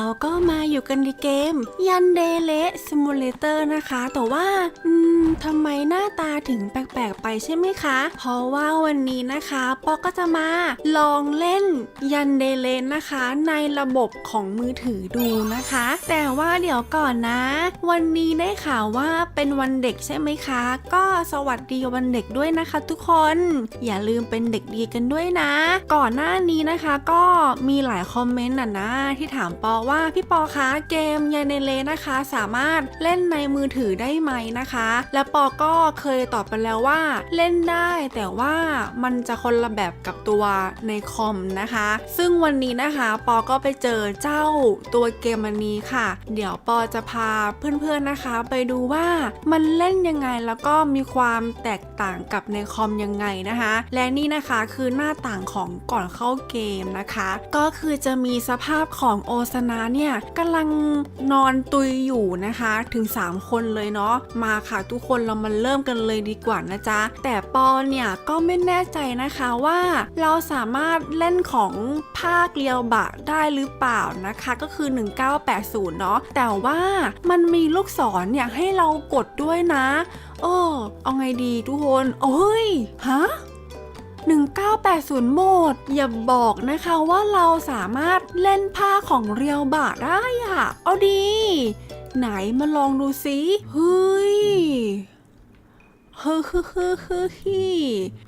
เราก็มาอยู่กันในเกม ยันเดเลซิมูเลเตอร์นะคะ แต่ว่า อืมทำไมหน้าตาถึงแปลกๆไปใช่ไหมคะ เพราะว่าวันนี้นะคะปอก็จะมาลองเล่นยันเดเลนะคะ ในระบบของมือถือดูนะคะ แต่ว่าเดี๋ยวก่อนนะ วันนี้ได้ข่าวว่าเป็นวันเด็กใช่ไหมคะ ก็สวัสดีวันเด็กด้วยนะคะ ทุกคน อย่าลืมเป็นเด็กดีกันด้วยนะ ก่อนหน้านี้นะคะ ก็มีหลายคอมเมนต์น่ะนะที่ถามปอว่าพี่ปอคะเกมยาเนเลนะคะ สามารถเล่นในมือถือได้ไหมนะคะ และปอก็เคยตอบไปแล้วว่าเล่นได้แต่ว่ามันจะคนละแบบกับตัวในคอมนะคะ ซึ่งวันนี้นะคะปอก็ไปเจอเจ้าตัวเกมอันนี้ค่ะ เดี๋ยวปอจะพาเพื่อนๆนะคะ ไปดูว่ามันเล่นยังไงแล้วก็มีความแตกต่างกับในคอมยังไงนะคะ และนี่นะคะคือหน้าต่างของก่อนเข้าเกมนะคะ ก็คือจะมีสภาพของโอซานะเนี่ยกำลังนอนตุยอยู่นะคะถึง 3 คนเลยเนาะมาค่ะทุกคนเรามาเริ่มกันเลยดีกว่านะจ๊ะ แต่ปอเนี่ยก็ไม่แน่ใจนะคะว่าเราสามารถเล่นของภาคเรียวบะได้หรือเปล่านะคะ ก็คือ 1980 เนาะแต่ว่ามันมีลูกศรเนี่ยให้เรากดด้วยนะ เออ เอาไงดีทุกคน โอ้ย ฮะ 1980 โหมด อย่าบอกนะคะว่าเราสามารถเล่นผ้าของเรียวบะได้อะเอาดี ไหนมาลองดูสิเฮ้ยเฮ้อเฮ้อเฮ้อเฮ้อฮ้ย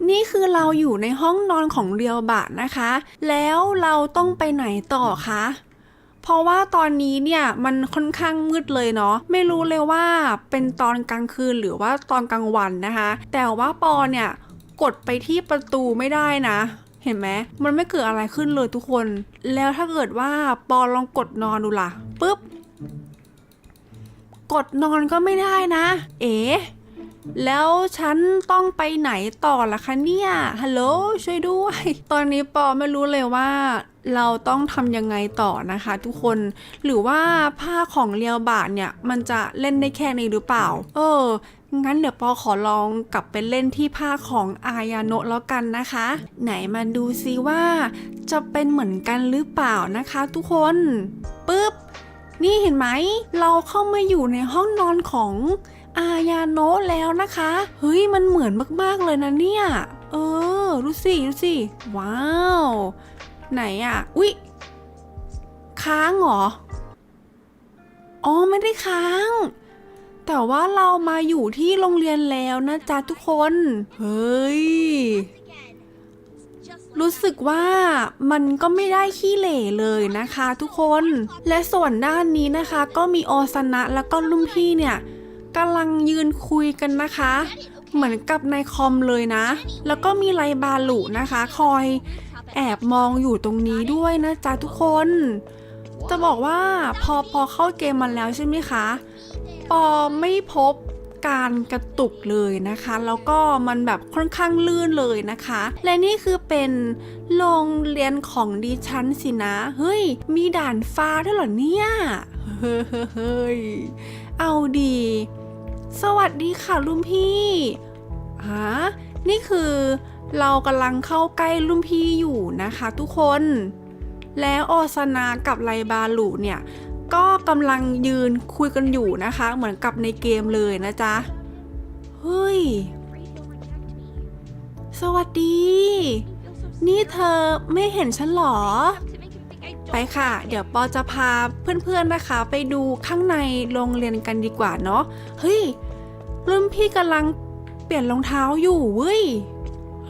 นี่คือเราอยู่ในห้องนอนของเรียวบะนะคะ แล้วเราต้องไปไหนต่อคะ เพราะว่าตอนนี้เนี่ยมันค่อนข้างมืดเลยเนาะ ไม่รู้เลยว่าเป็นตอนกลางคืนหรือว่าตอนกลางวันนะคะ แต่ว่าปอเนี่ย กดไปที่ประตูไม่ได้นะ เห็นไหมมันไม่เกิดอะไรขึ้นเลยทุกคน แล้วถ้าเกิดว่าปอลองกดนอนดูล่ะปุ๊บกดนอนก็ไม่ได้นะ เอ๋แล้วฉันต้องไปไหนต่อล่ะคะเนี่ย ฮัลโหล ช่วยด้วย ตอนนี้ปอไม่รู้เลยว่า เราต้องทำยังไงต่อนะคะทุกคน หรือว่าผ้าของเรียวบาทเนี่ย มันจะเล่นได้แค่นี้หรือเปล่า เออ งั้นเดี๋ยวปอขอลองกลับไปเล่นที่ผ้าของอายาโนะแล้วกันนะคะ ไหนมาดูซิว่า จะเป็นเหมือนกันหรือเปล่านะคะทุกคนปึ๊บนี่เห็นไหม เราเข้ามาอยู่ในห้องนอนของอายาโนะแล้วนะคะ เฮ้ยมันเหมือนมากๆเลยนะเนี่ย เออดูสิดูสิ ว้าว ไหนอะอุ๊ย ค้างเหรอ อ๋อไม่ได้ค้าง แต่ว่าเรามาอยู่ที่โรงเรียนแล้วนะจ๊ะทุกคน เฮ้ย รู้สึกว่ามันก็ไม่ได้ขี้เหร่เลยนะคะทุกคน และส่วนด้านนี้นะคะก็มีอซานะแล้วก็รุ่นพี่เนี่ยกำลังยืนคุยกันนะคะ เหมือนกับในคอมเลยนะ แล้วก็มีไลบาลุนะคะ คอยแอบมองอยู่ตรงนี้ด้วยนะจ๊ะทุกคน จะบอกว่าพอพอเข้าเกมมาแล้วใช่ไหมคะ ปอไม่พบการกระตุกเลยนะคะ แล้วก็มันแบบค่อนข้างลื่นเลยนะคะ และนี่คือเป็นโรงเรียนของดิฉันสินะ เฮ้ย มีด่านฟ้าด้วยเหรอเนี่ย เฮ้ยเฮ้ยเฮ้ยเอาดี สวัสดีค่ะลุงพี่ฮะนี่คือเรากำลังเข้าใกล้ลุงพี่อยู่นะคะทุกคน แล้วโอซานากับไลบาลุเนี่ย ก็กำลังยืนคุยกันอยู่นะคะ เหมือนกับในเกมเลยนะจ๊ะ เฮ้ย สวัสดี นี่เธอไม่เห็นฉันหรอ ไปค่ะ เดี๋ยวปอจะพาเพื่อนๆนะคะ ไปดูข้างในโรงเรียนกันดีกว่าเนาะ เฮ้ยรุ่นพี่กำลังเปลี่ยนรองเท้าอยู่เว้ย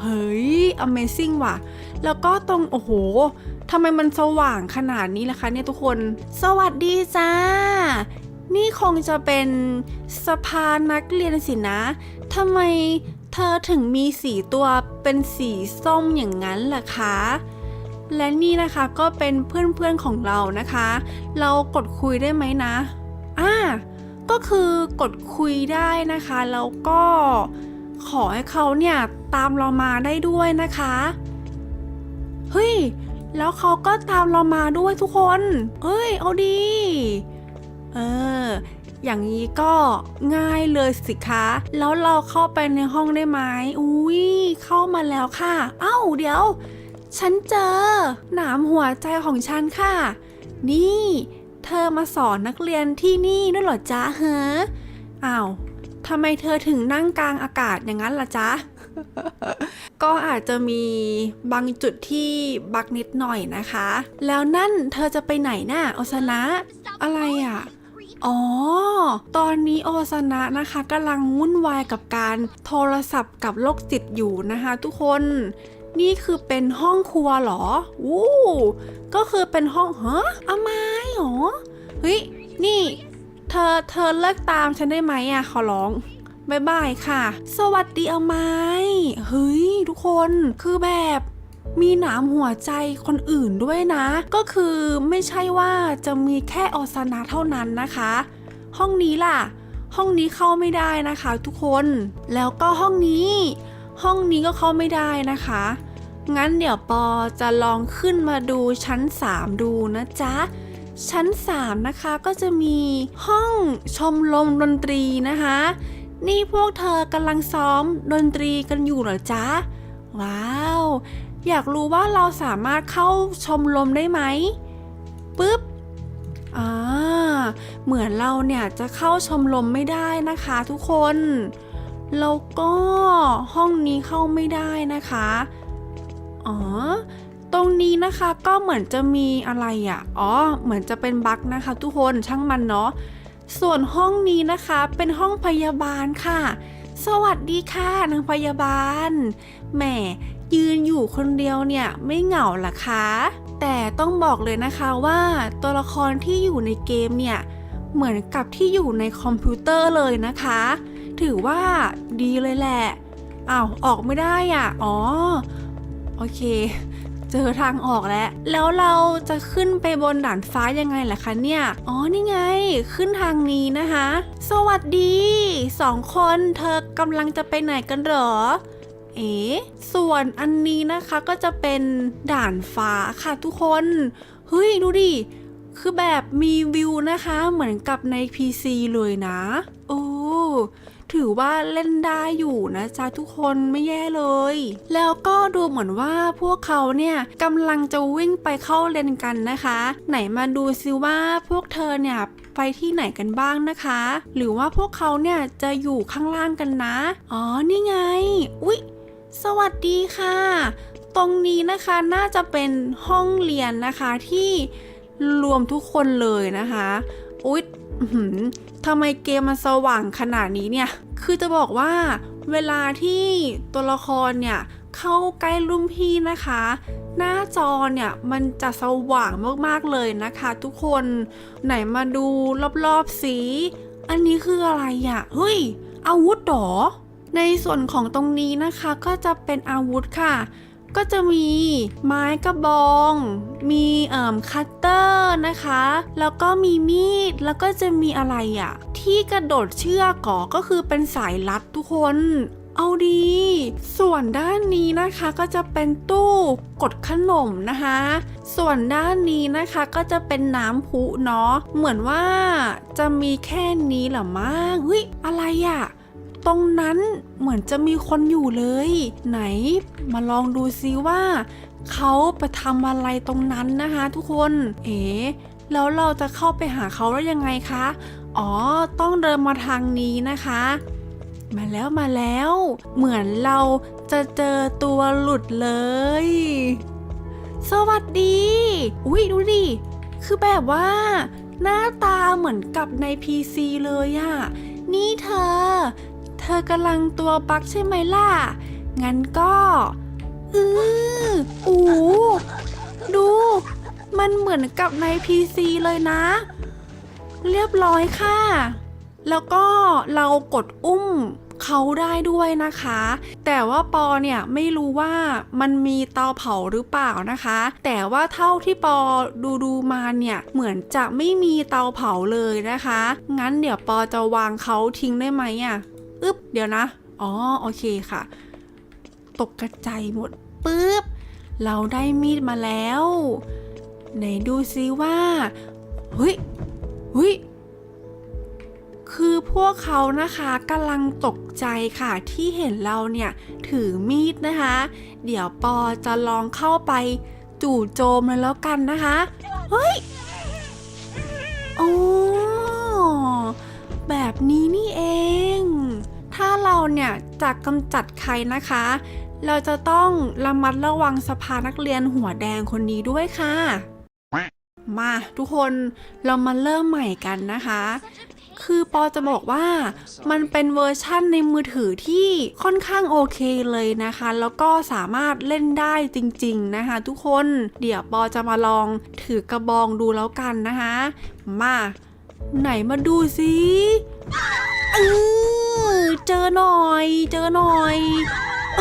เฮ้ย Amazing ว่ะ แล้วก็ตรง โอ้โหทำไมมันสว่างขนาดนี้ล่ะคะเนี่ยทุกคน สวัสดีจ้า นี่คงจะเป็นสภานนักเรียนสินะทำไมเธอถึงมีสีตัวเป็นสีส้มอย่างนั้นล่ะคะ และนี่นะคะก็เป็นเพื่อนๆของเรานะคะ เรากดคุยได้ไหมนะ อ่า ก็คือกดคุยได้นะคะ แล้วก็ ขอให้เขาเนี่ยตามเรามาได้ด้วยนะคะ เฮ้ย แล้วเขาก็ตามเรามาด้วยทุกคนเฮ้ย เอาดี เออ อย่างนี้ก็ง่ายเลยสิคะ แล้วเราเข้าไปในห้องได้ไหมอุ้ยเข้ามาแล้วค่ะ เอ้า เดี๋ยว ฉันเจอ หนามหัวใจของฉันค่ะ นี่ เธอมาสอนนักเรียนที่นี่ด้วยเหรอจ๊ะเฮะอ้าว ทำไมเธอถึงนั่งกลางอากาศอย่างนั้นล่ะจ๊ะ ก็อาจจะมีบางจุดที่บักนิดหน่อยนะคะ แล้วนั่นเธอจะไปไหนน่ะโอซนะ อะไรอะอ๋อ ตอนนี้โอซนะนะคะกำลังวุ่นวายกับการโทรศัพท์กับโรคจิตอยู่นะคะทุกคน นี่คือเป็นห้องครัวเหรอ วู้ ก็คือเป็นห้องฮะอาไม้หรอ เฮ้ย นี่ เธอเธอเลิกตามฉันได้ไหมอะขอร้องบายบายค่ะ สวัสดีเอาไม้เฮ้ยทุกคนคือแบบมีหนามหัวใจคนอื่นด้วยนะ ก็คือไม่ใช่ว่าจะมีแค่ออสนะเท่านั้นนะคะ ห้องนี้ล่ะ ห้องนี้เข้าไม่ได้นะคะ ทุกคนแล้วก็ห้องนี้ ห้องนี้ก็เข้าไม่ได้นะคะ งั้นเดี๋ยวปอจะลองขึ้นมาดูชั้น 3 ดูนะจ๊ะ ชั้น 3 นะคะก็จะมีห้องชมรมดนตรีนะคะ นี่พวกเธอกำลังซ้อมดนตรีกันอยู่เหรอจ๊ะ ว้าว อยากรู้ว่าเราสามารถเข้าชมรมได้ไหมปึ๊บอ่าเหมือนเราเนี่ยจะเข้าชมรมไม่ได้นะคะทุกคน แล้วก็ห้องนี้เข้าไม่ได้นะคะ อ๋อ ตรงนี้นะคะก็เหมือนจะมีอะไรอะ่ะ อ๋อ เหมือนจะเป็นบั๊กนะคะ ทุกคนช่างมันเนาะ ส่วนห้องนี้นะคะเป็นห้องพยาบาลค่ะ สวัสดีค่ะนางพยาบาล แหมยืนอยู่คนเดียวเนี่ยไม่เหงาหรอคะ แต่ต้องบอกเลยนะคะว่าตัวละครที่อยู่ในเกมเนี่ยเหมือนกับที่อยู่ในคอมพิวเตอร์เลยนะคะ ถือว่าดีเลยแหละอ้าวออกไม่ได้อะ อ๋อ โอเค เจอทางออกแล้ว แล้วเราจะขึ้นไปบนด่านฟ้ายังไงล่ะคะเนี่ย อ๋อ นี่ไง ขึ้นทางนี้นะคะ สวัสดีสองคนเธอกำลังจะไปไหนกันเหรอ เอ๋ส่วนอันนี้นะคะก็จะเป็นด่านฟ้าค่ะทุกคน เฮ้ย ดูดิ คือแบบมีวิวนะคะ เหมือนกับใน PC เลยนะ โอ้ ถือว่าเล่นได้อยู่นะจ๊ะทุกคนไม่แย่เลย แล้วก็ดูเหมือนว่าพวกเขาเนี่ยกำลังจะวิ่งไปเข้าเลนกันนะคะ ไหนมาดูซิว่าพวกเธอเนี่ยไปที่ไหนกันบ้างนะคะ หรือว่าพวกเขาเนี่ยจะอยู่ข้างล่างกันนะ อ๋อนี่ไง อุ๊ย สวัสดีค่ะ ตรงนี้นะคะน่าจะเป็นห้องเรียนนะคะที่รวมทุกคนเลยนะคะ อุ๊ย ทำไมเกมมันสว่างขนาดนี้เนี่ย คือจะบอกว่าเวลาที่ตัวละครเนี่ยเข้าใกล้รุ่นพี่นะคะ หน้าจอเนี่ยมันจะสว่างมากๆเลยนะคะ ทุกคนไหนมาดูรอบๆสี อันนี้คืออะไรอะ่ะเฮ้ย อาวุธหรอ ในส่วนของตรงนี้นะคะก็จะเป็นอาวุธค่ะ ก็จะมีไม้กระบอง มีเอ่อคัตเตอร์นะคะ แล้วก็มีมีด แล้วก็จะมีอะไรอะ่ะ ที่กระโดดเชือกก่อก็คือเป็นสายลัดทุกคน เอาดี ส่วนด้านนี้นะคะก็จะเป็นตู้กดขนมนะคะ ส่วนด้านนี้นะคะก็จะเป็นน้ำพุเนาะ เหมือนว่าจะมีแค่นี้หรอมั้งเฮ้ยอะไรอะ่ะ ตรงนั้นเหมือนจะมีคนอยู่เลย ไหนมาลองดูซิว่าเขาไปทำอะไรตรงนั้นนะคะ ทุกคน เอ๋แล้วเราจะเข้าไปหาเขาได้ยังไงคะ อ๋อ ต้องเดินมาทางนี้นะคะ มาแล้วมาแล้ว เหมือนเราจะเจอตัวหลุดเลย สวัสดี อุ้ยดูดิ คือแบบว่า หน้าตาเหมือนกับใน PC เลยอะนี่เธอ ธอกำลังตัวบักใช่ไหมล่ะ งั้นก็อืออูดู มันเหมือนกับใน PC เลยนะ เรียบร้อยค่ะ แล้วก็เรากดอุ้มเขาได้ด้วยนะคะ แต่ว่าปอเนี่ยไม่รู้ว่ามันมีเตาเผาหรือเปล่านะคะ แต่ว่าเท่าที่ปอดูดูมาเนี่ยเหมือนจะไม่มีเตาเผาเลยนะคะ งั้นเดี๋ยวปอจะวางเขาทิ้งได้ไหมอะ อึ๊บเดี๋ยวนะ อ๋อโอเคค่ะ ตกกระจายหมดปึ๊บ เราได้มีดมาแล้ว ไหนดูซิว่าเฮ้ยเฮ้ยคือพวกเขานะคะกำลังตกใจค่ะที่เห็นเราเนี่ยถือมีดนะคะ เดี๋ยวปอจะลองเข้าไปจู่โจมเลยแล้วกันนะคะ เฮ้ยโอ้แบบนี้นี่เอง ถ้าเราเนี่ยจะกำจัดใครนะคะ เราจะต้องระมัดระวังสภานักเรียนหัวแดงคนนี้ด้วยค่ะ มาทุกคนเรามาเริ่มใหม่กันนะคะ คือปอจะบอกว่ามันเป็นเวอร์ชั่นในมือถือที่ค่อนข้างโอเคเลยนะคะ แล้วก็สามารถเล่นได้จริงๆนะคะ ทุกคนเดี๋ยวปอจะมาลองถือกระบองดูแล้วกันนะคะ มา ไหนมาดูสิเออ เจอหน่อย เจอหน่อยเอ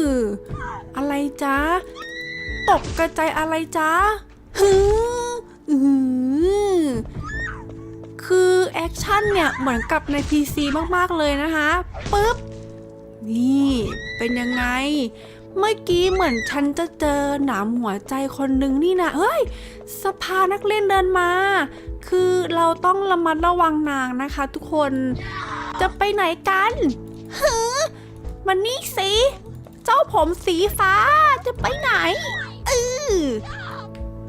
ออะไรจ๊ะตกกระจายอะไรจ๊ะฮึอือหือคือแอคชั่นเนี่ยเหมือนกับใน PC มากๆเลยนะคะปึ๊บนี่เป็นยังไง เมื่อกี้เหมือนฉันจะเจอหนามหัวใจคนหนึ่งนี่นะเฮ้ย สภานักเล่นเดินมา คือเราต้องระมัดระวังนางนะคะทุกคน จะไปไหนกันฮึมันนี่สิ เจ้าผมสีฟ้าจะไปไหนเออ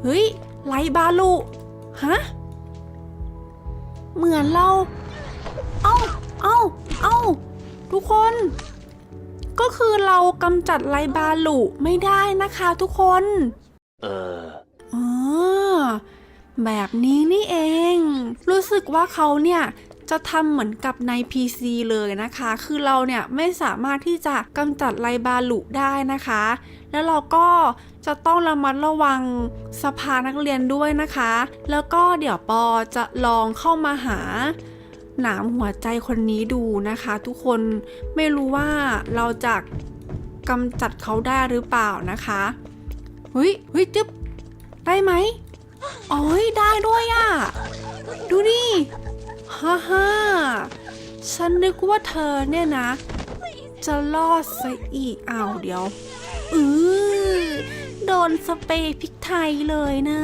เฮ้ย ไลบาลูฮะ เหมือนเรา เอ้า เอ้า เอ้า ทุกคน ก็คือเรากำจัดไลบาลูไม่ได้นะคะทุกคน เอออ๋อแบบนี้นี่เอง รู้สึกว่าเขาเนี่ย จะทำเหมือนกับใน PC เลยนะคะ คือเราเนี่ยไม่สามารถที่จะกำจัดไลบาลุได้นะคะ แล้วเราก็จะต้องระมัดระวังสภานักเรียนด้วยนะคะ แล้วก็เดี๋ยวปอจะลองเข้ามาหาหนามหัวใจคนนี้ดูนะคะ ทุกคนไม่รู้ว่าเราจะกำจัดเขาได้หรือเปล่านะคะเฮ้ยเฮ้ยจึ๊บได้ไหมโอ้ยได้ด้วยอะ่ะ ดูดิ ฮ่าฮ่าฉันนึกว่าเธอเนี่ยนะ จะรอดซะอีกอ้าวเดี๋ยว อือโดนสเปรย์พริกไทยเลยนะ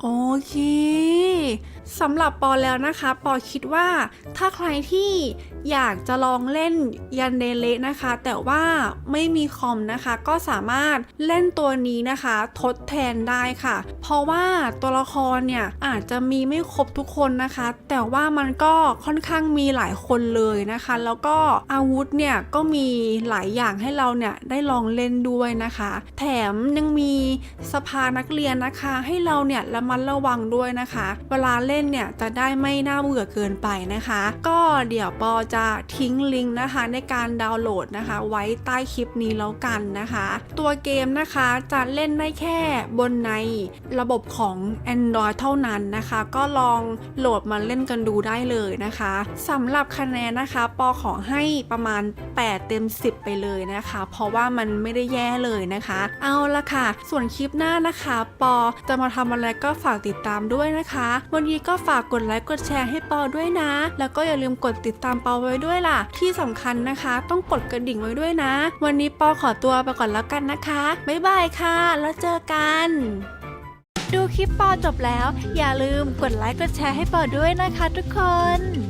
โอเค สำหรับปอแล้วนะคะ ปอคิดว่าถ้าใครที่อยากจะลองเล่นยันเดเลนะคะ แต่ว่าไม่มีคอมนะคะ ก็สามารถเล่นตัวนี้นะคะ ทดแทนได้ค่ะ เพราะว่าตัวละครเนี่ยอาจจะมีไม่ครบทุกคนนะคะ แต่ว่ามันก็ค่อนข้างมีหลายคนเลยนะคะ แล้วก็อาวุธเนี่ยก็มีหลายอย่างให้เราเนี่ยได้ลองเล่นด้วยนะคะ แถมยังมีสภานักเรียนนะคะ ให้เราเนี่ยระมัดระวังด้วยนะคะ เวลาเล่นเนี่ยจะได้ไม่น่าเบื่อเกินไปนะคะ ก็เดี๋ยวปอจะทิ้งลิงก์นะคะในการดาวน์โหลดนะคะ ไว้ใต้คลิปนี้แล้วกันนะคะ ตัวเกมนะคะจะเล่นได้แค่บนในระบบของ Android เท่านั้นนะคะ ก็ลองโหลดมาเล่นกันดูได้เลยนะคะสำหรับคะแนนนะคะปอขอให้ประมาณ 8 เต็ม 10 ไปเลยนะคะ เพราะว่ามันไม่ได้แย่เลยนะคะ เอาละค่ะ ส่วนคลิปหน้านะคะ ปอจะมาทำอะไรก็ฝากติดตามด้วยนะคะ วันนี้ก็ฝากกดไลค์กดแชร์ให้ปอด้วยนะ แล้วก็อย่าลืมกดติดตามปอไว้ด้วยล่ะ ที่สำคัญนะคะ ต้องกดกระดิ่งไว้ด้วยนะ วันนี้ปอขอตัวไปก่อนแล้วกันนะคะบ๊ายบายค่ะ แล้วเจอกัน ดูคลิปปอจบแล้ว อย่าลืมกดไลค์กดแชร์ให้ปอด้วยนะคะทุกคน